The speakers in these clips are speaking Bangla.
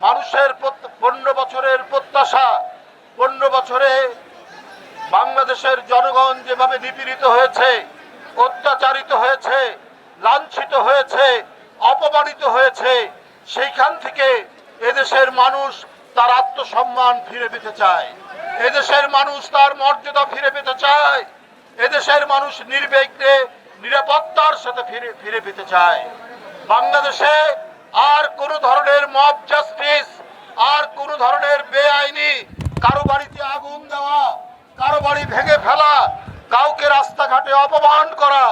মানুষের পনেরো বছরের প্রত্যাশা, পনেরো বছরে বাংলাদেশের জনগণ যেভাবে নিপীড়িত হয়েছে, অত্যাচারিত হয়েছে, লাঞ্ছিত হয়েছে, অপমানিত হয়েছে, সেইখান থেকে এদেশের মানুষ তার আত্মসম্মান ফিরে পেতে চায়। এদেশের মানুষ তার মর্যাদা ফিরে পেতে চায়। এদেশের মানুষ নির্বিঘ্নে নিরাপত্তার সাথে ফিরে ফিরে পেতে চায়। বাংলাদেশে কোন ধরনের মব জাস্টিস আর কোন ধরনের বেআইনি, কারও বাড়িতে আগুন দেওয়া, কারও বাড়ি ভেঙে ফেলা, কাউকে রাস্তাঘাটে অপমান করা,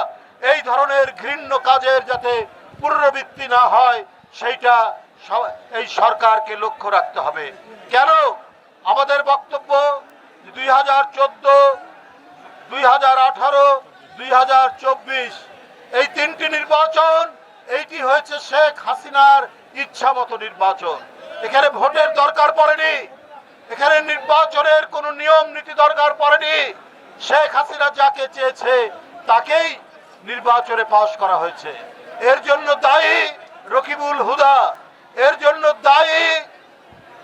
এই ধরনের ঘৃণ্য কাজের যাতে পুনরাবৃত্তি না হয়, সেইটা এই সরকারকে লক্ষ্য রাখতে হবে। কেন? আমাদের বক্তব্য দুই হাজার চোদ্দ, দুই হাজার আঠারো, দুই হাজার চব্বিশ, এই তিনটি নির্বাচন, এইটি হয়েছে শেখ হাসিনার ইচ্ছা মতো নির্বাচন। এখানে ভোটের দরকার পড়েনি। এখানে নির্বাচনের কোনো নিয়ম নীতি দরকার পড়েনি। শেখ হাসিনা যাকে চেয়েছে, তাকেই নির্বাচনে পাশ করা হয়েছে। এর জন্য দায়ী রকিবুল হুদা। এর জন্য দায়ী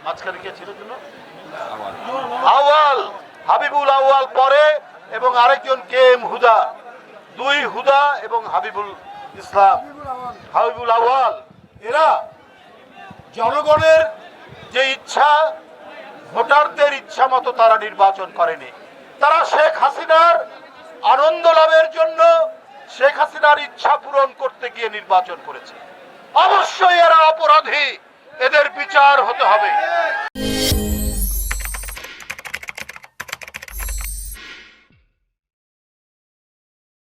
মাঝখানে কে ছিল আওয়াল হাবিবুল আওয়াল পরে এবং আরেকজন কে এম হুদা। দুই হুদা এবং হাবিবুল ইসলাম, হাবিবুল আওয়াল এরা জনগণের যে ইচ্ছা, ভোটারদের ইচ্ছা মতো তারা নির্বাচন করেনি। তারা শেখ হাসিনার আনন্দ লাভের জন্য শেখ হাসিনার ইচ্ছা পূরণ করতে গিয়ে নির্বাচন করেছে। অবশ্যই এরা অপরাধী। এদের বিচার হতে হবে।